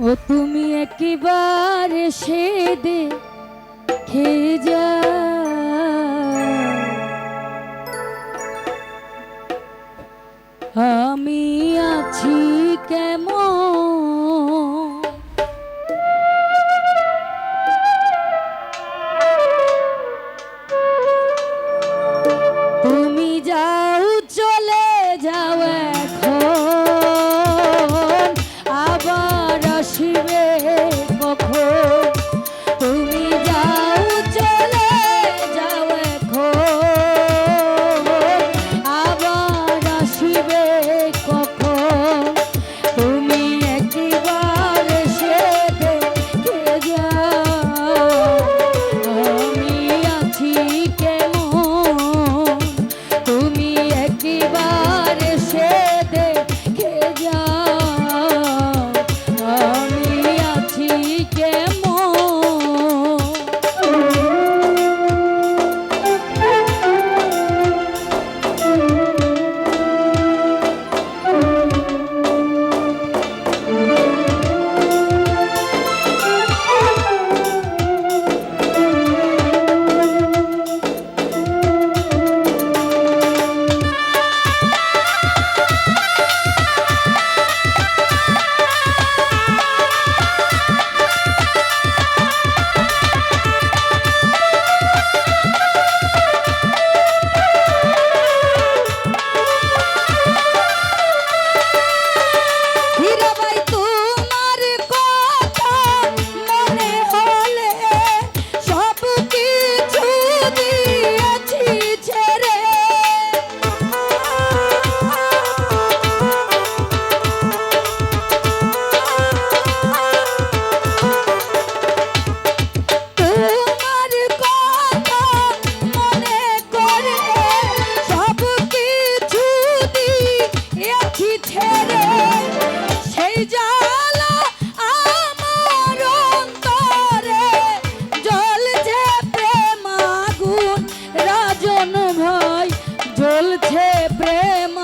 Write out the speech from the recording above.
ও তুমি একবার সে দে খেয়ে যা জ্বলছে প্রেম।